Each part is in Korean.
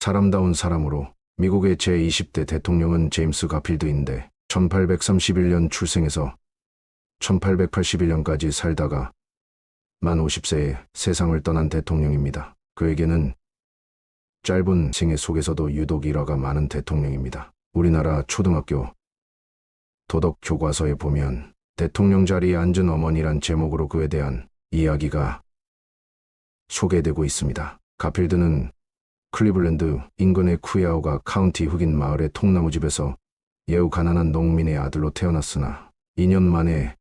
사람다운 사람으로 미국의 제20대 대통령은 제임스 가필드인데 1831년 출생해서 1881년까지 살다가 만 50세에 세상을 떠난 대통령입니다. 그에게는 짧은 생애 속에서도 유독 일화가 많은 대통령입니다. 우리나라 초등학교 도덕 교과서에 보면 대통령 자리에 앉은 어머니란 제목으로 그에 대한 이야기가 소개되고 있습니다. 가필드는 클리블랜드 인근의 쿠야오가 카운티 흑인 마을의 통나무 집에서 예우 가난한 농민의 아들로 태어났으나 2년 만에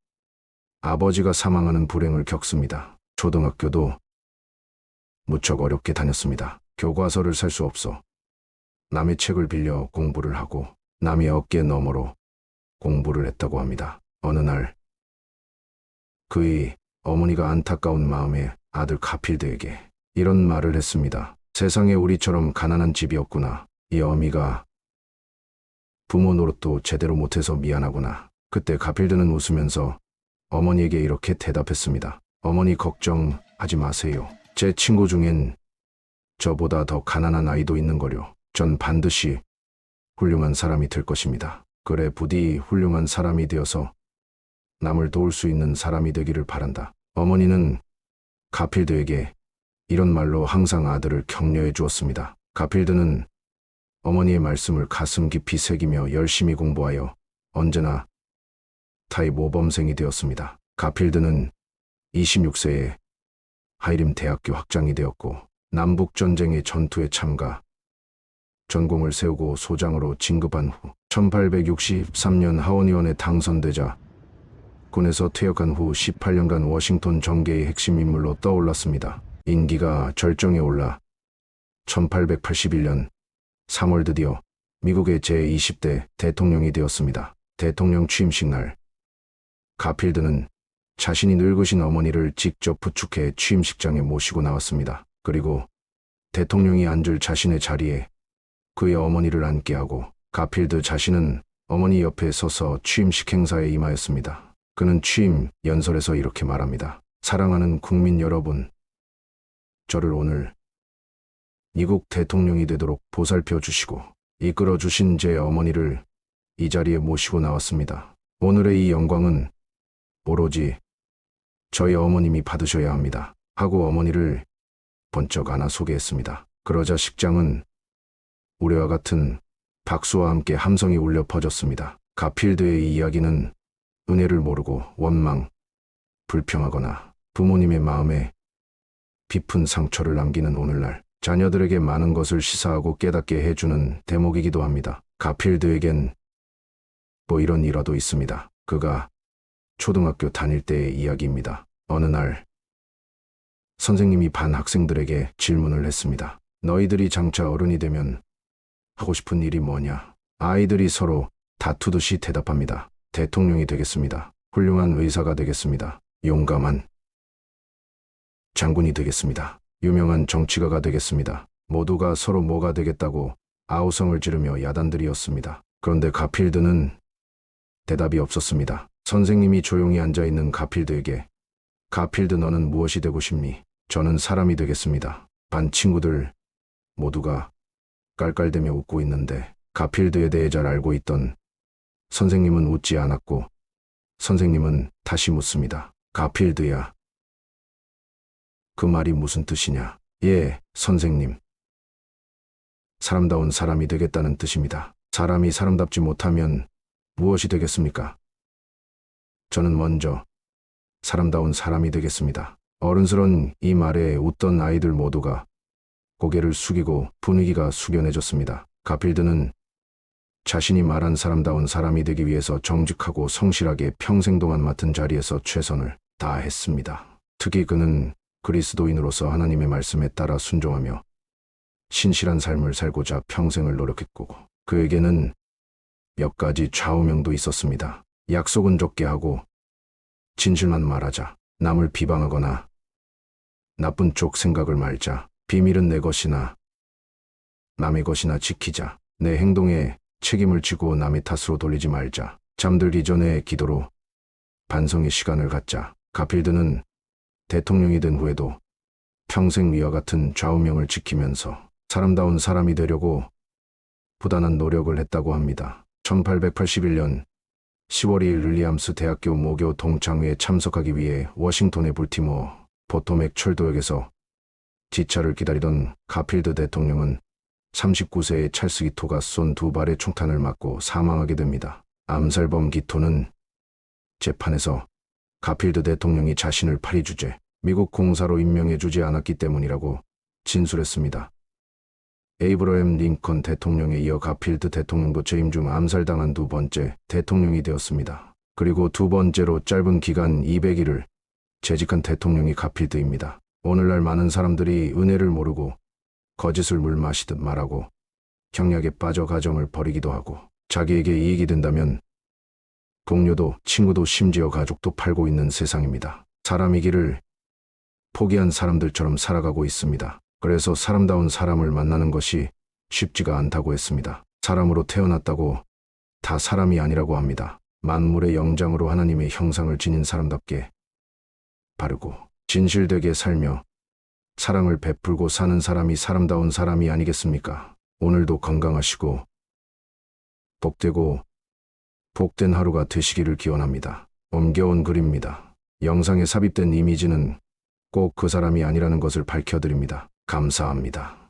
아버지가 사망하는 불행을 겪습니다. 초등학교도 무척 어렵게 다녔습니다. 교과서를 살 수 없어 남의 책을 빌려 공부를 하고 남의 어깨 너머로 공부를 했다고 합니다. 어느 날 그의 어머니가 안타까운 마음에 아들 카필드에게 이런 말을 했습니다. 세상에 우리처럼 가난한 집이 없구나. 이 어미가 부모 노릇도 제대로 못해서 미안하구나. 그때 가필드는 웃으면서 어머니에게 이렇게 대답했습니다. 어머니 걱정하지 마세요. 제 친구 중엔 저보다 더 가난한 아이도 있는 거요. 전 반드시 훌륭한 사람이 될 것입니다. 그래 부디 훌륭한 사람이 되어서 남을 도울 수 있는 사람이 되기를 바란다. 어머니는 가필드에게 이런 말로 항상 아들을 격려해 주었습니다. 가필드는 어머니의 말씀을 가슴 깊이 새기며 열심히 공부하여 언제나 타이 모범생이 되었습니다. 가필드는 26세에 하이림 대학교 학장이 되었고 남북전쟁의 전투에 참가, 전공을 세우고 소장으로 진급한 후 1863년 하원의원에 당선되자 군에서 퇴역한 후 18년간 워싱턴 정계의 핵심 인물로 떠올랐습니다. 인기가 절정에 올라 1881년 3월 드디어 미국의 제20대 대통령이 되었습니다. 대통령 취임식 날 가필드는 자신이 늙으신 어머니를 직접 부축해 취임식장에 모시고 나왔습니다. 그리고 대통령이 앉을 자신의 자리에 그의 어머니를 앉게 하고 가필드 자신은 어머니 옆에 서서 취임식 행사에 임하였습니다. 그는 취임 연설에서 이렇게 말합니다. 사랑하는 국민 여러분, 저를 오늘 미국 대통령이 되도록 보살펴 주시고 이끌어 주신 제 어머니를 이 자리에 모시고 나왔습니다. 오늘의 이 영광은 오로지 저희 어머님이 받으셔야 합니다. 하고 어머니를 번쩍 안아 소개했습니다. 그러자 식장은 우레와 같은 박수와 함께 함성이 울려 퍼졌습니다. 가필드의 이야기는 은혜를 모르고 원망, 불평하거나 부모님의 마음에 깊은 상처를 남기는 오늘날 자녀들에게 많은 것을 시사하고 깨닫게 해주는 대목이기도 합니다. 가필드에겐 뭐 이런 일화도 있습니다. 그가 초등학교 다닐 때의 이야기입니다. 어느 날 선생님이 반 학생들에게 질문을 했습니다. 너희들이 장차 어른이 되면 하고 싶은 일이 뭐냐? 아이들이 서로 다투듯이 대답합니다. 대통령이 되겠습니다. 훌륭한 의사가 되겠습니다. 용감한 장군이 되겠습니다. 유명한 정치가가 되겠습니다. 모두가 서로 뭐가 되겠다고 아우성을 지르며 야단들이었습니다. 그런데 가필드는 대답이 없었습니다. 선생님이 조용히 앉아 있는 가필드에게 가필드 너는 무엇이 되고 싶니? 저는 사람이 되겠습니다. 반 친구들 모두가 깔깔대며 웃고 있는데 가필드에 대해 잘 알고 있던 선생님은 웃지 않았고 선생님은 다시 묻습니다. 가필드야. 그 말이 무슨 뜻이냐? 예, 선생님. 사람다운 사람이 되겠다는 뜻입니다. 사람이 사람답지 못하면 무엇이 되겠습니까? 저는 먼저 사람다운 사람이 되겠습니다. 어른스런 이 말에 웃던 아이들 모두가 고개를 숙이고 분위기가 숙연해졌습니다. 가필드는 자신이 말한 사람다운 사람이 되기 위해서 정직하고 성실하게 평생 동안 맡은 자리에서 최선을 다했습니다. 특히 그는 그리스도인으로서 하나님의 말씀에 따라 순종하며 신실한 삶을 살고자 평생을 노력했고 그에게는 몇 가지 좌우명도 있었습니다. 약속은 적게 하고 진실만 말하자 남을 비방하거나 나쁜 쪽 생각을 말자 비밀은 내 것이나 남의 것이나 지키자 내 행동에 책임을 지고 남의 탓으로 돌리지 말자 잠들기 전에 기도로 반성의 시간을 갖자 가필드는 대통령이 된 후에도 평생 위와 같은 좌우명을 지키면서 사람다운 사람이 되려고 부단한 노력을 했다고 합니다. 1881년 10월 2일 윌리암스 대학교 모교 동창회에 참석하기 위해 워싱턴의 볼티모어 포토맥 철도역에서 지차를 기다리던 가필드 대통령은 39세의 찰스 기토가 쏜 두 발의 총탄을 맞고 사망하게 됩니다. 암살범 기토는 재판에서 가필드 대통령이 자신을 파리 주재 미국 공사로 임명해 주지 않았기 때문이라고 진술했습니다. 에이브러햄 링컨 대통령에 이어 가필드 대통령도 재임 중 암살당한 두 번째 대통령이 되었습니다. 그리고 두 번째로 짧은 기간 200일을 재직한 대통령이 가필드입니다. 오늘날 많은 사람들이 은혜를 모르고 거짓을 물 마시듯 말하고 경약에 빠져 가정을 버리기도 하고 자기에게 이익이 된다면 동료도 친구도 심지어 가족도 팔고 있는 세상입니다. 사람이기를 포기한 사람들처럼 살아가고 있습니다. 그래서 사람다운 사람을 만나는 것이 쉽지가 않다고 했습니다. 사람으로 태어났다고 다 사람이 아니라고 합니다. 만물의 영장으로 하나님의 형상을 지닌 사람답게 바르고 진실되게 살며 사랑을 베풀고 사는 사람이 사람다운 사람이 아니겠습니까? 오늘도 건강하시고 복되고 복된 하루가 되시기를 기원합니다. 옮겨온 글입니다. 영상에 삽입된 이미지는 꼭 그 사람이 아니라는 것을 밝혀드립니다. 감사합니다.